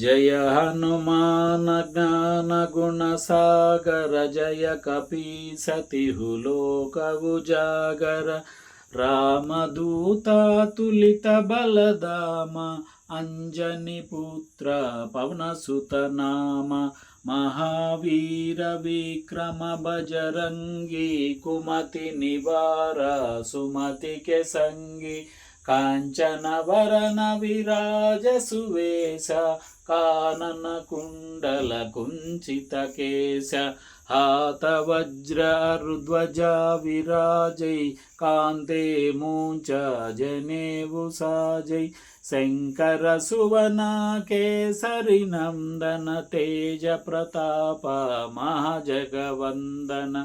ಜಯ ಹನುಮಾನ ಜ್ಞಾನ ಗುಣಸಾಗರ ಜಯ ಕಪೀಸತಿಹು ಲೋಕವು ಜಾಗರ ರಾಮದೂತ ತುಲಿತ ಬಲದಾಮ ಅಂಜನಿ ಪುತ್ರ ಪವನಸುತ ನಾಮ ಮಹಾವೀರ ವಿಕ್ರಮ ಬಜರಂಗಿ ಕುಮತಿ ನಿವಾರ ಸುಮತಿ ಸಂಗಿ కాంచనవరణ విరాజసువేశ కానన కుండల కుంచిత కేశ హాతవజ్ర రుధ్వజా విరాజై కాంతే మూంచ జనేవు సాజై शङ्करसुवनाकेसरिनन्दन तेजप्रताप महाजगवन्दन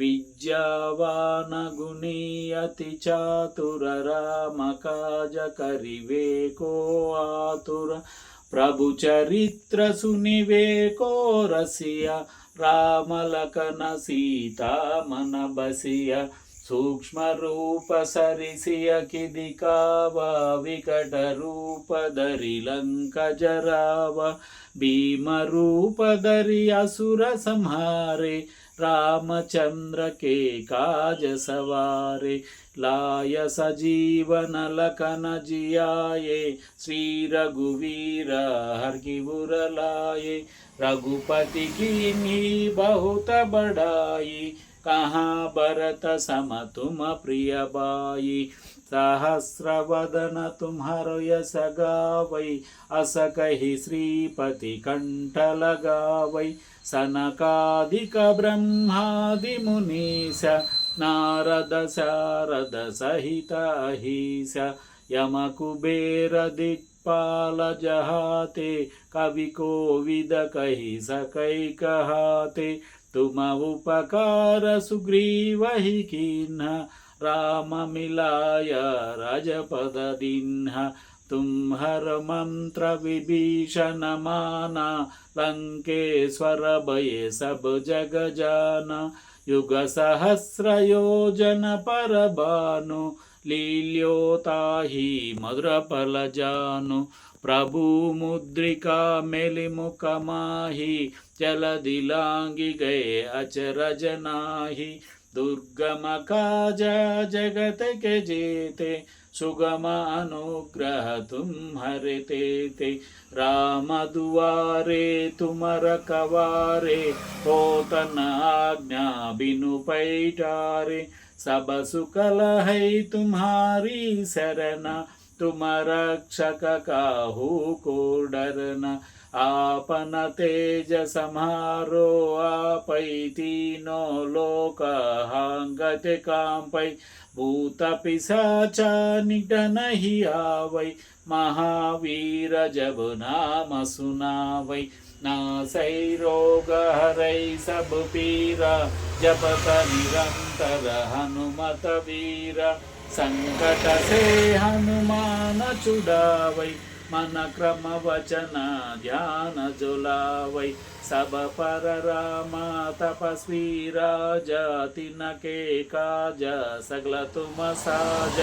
विद्यावानगुणीयतिचातुररामकाजकरिवेको आतुर प्रभुचरित्रसुनिवेको रसिया रामलकन सीता मनबसिया सूक्ष्म विकट रूप सूक्ष्मरूपसरिसियकिदिकाव विकटरूपधरिलङ्कजराव भीमरूपधरि असुरसंहारे रामचन्द्र के सवारे लाय सजीवनलकनजियाये श्रीरघुवीर लाये रघुपति की बहुत बढ़ाई कहाँ भरत सम तुम प्रिय बाई सहस्रवदन हर यस गावई अस कहि श्रीपति कंठ लगावै सनकादिक ब्रह्मादि मुनीश नारद शारद सहित अहिष यम कुबेर दिक्पाल जहाते कवि कोविद कही सकै कहाते तुम उपकार सुग्रीव ही किन्ह राम मिलाय राजपद दिन्ह तुम हर मंत्र विभीषण माना लंकेश्वर भय सब जग जाना युग सहस्र योजन पर भानु पल जानु प्रभु मुद्रिका माही चल गए अचरज नाही दुर्गम काज जगत के जेते सुगम अनुग्रह तुम हरते ते राम दुआरे तुमर कवारे हो तन आज्ञा बिनु पैटारे सब सुकल है तुम्हारी शरण तुम रक्षक काहू को डरना आपन तेज समारो आपैतीनो लोकः गते काम्पै भूतपिशाचा निटनहि आवै महावीरजबुनामसुनावै नासै रोगहरै सबपीर जपत निरन्तर हनुमत वीर सङ्कट से हनुमान चुडावै ಮನ ಕ್ರಮ ವಚನ ಧ್ಯಾನ ಜುಲಾವೈ ಸಬ ಪರ ರಾಮ ತಪಸ್ವಿ ರಾಜ ತಿನ್ನಕೆ ಕಾಜ ಸಗಲ ತುಮ ಸಾಜ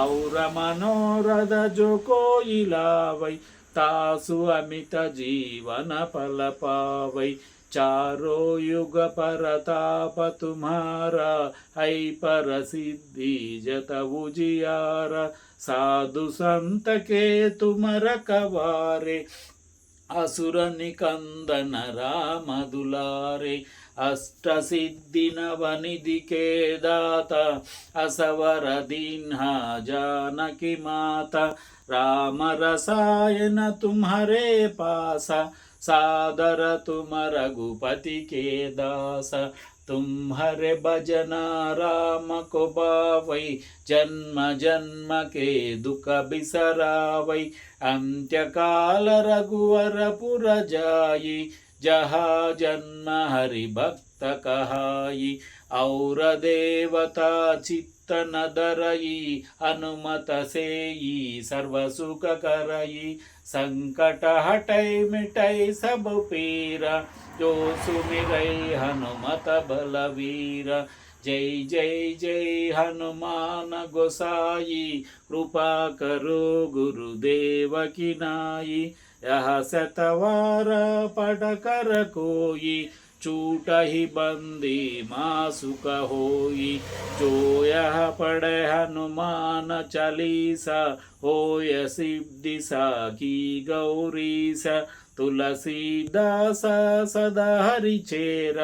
ಔರ ಮನೋರದ ಜೋ ಕೋಯಿಲಾವೈ ತಾಸು ಅಮಿತ ಜೀವನ ಫಲ ಪಾವೈ चारो युग परताप तुम्हारा है पर सिद्धि जत उजियारा साधु संत के तुम रकवारे అసురని కందన రామదులారే అష్టసిద్ధినవనిధికే దాత అసవరదీన్హ జానకి మాత రామ రసాయన తుమ్హరే పాస సాదర తుమ రఘుపతి కే దాస तुम हरे भजना राम को बावई जन्म जन्म के दुख बिसरावई अंत्यकाल रघुवर पुर जाई जहा जन्म हरि भक्त कहाई और देवता चित्त कीर्तन धरयी हनुमत सेयी सर्वसुख सुख करयी संकट हटय मिटय सब पीर जो सुमिरई हनुमत बल वीर जय जय जय हनुमान गोसाई कृपा करो गुरुदेव की नाई यह शतवार पड़ कर कोई छूटहि बंदी मासु कहोई जो यह पढ़े हनुमान चालीसा होय सिद्धि साखी गौरीस तुलसीदास सदा हरिचेर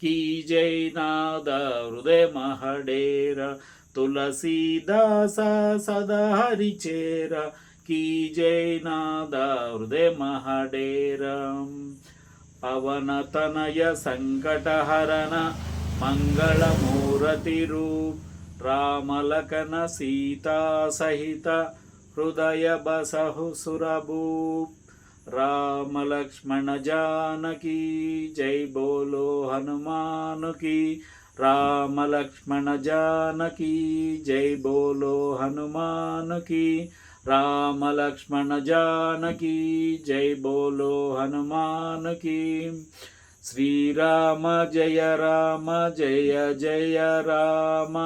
की जय नाद हृदय महडेर तुलसीदास सदा हरिचेर की जय नाद हृदय महडेर అవనతనయ సంకటహరణ మంగళమూరతిరు రామలకన సీతాసహిత హృదయ బసహు సురభూప్ రామలక్ష్మణ జానకి జై బోలో హనుమానుకి రామలక్ష్మణ జానకి జై బోలో హనుమానుకి రామ లక్ష్మణ జానకి జై బోలో హనుమానకి శ్రీరామ జయ రామ జయ జయ రామ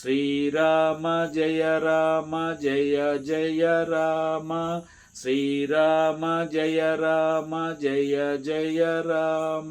శ్రీరామ జయ రామ జయ జయ రామ శ్రీరామ జయ రామ జయ జయ రామ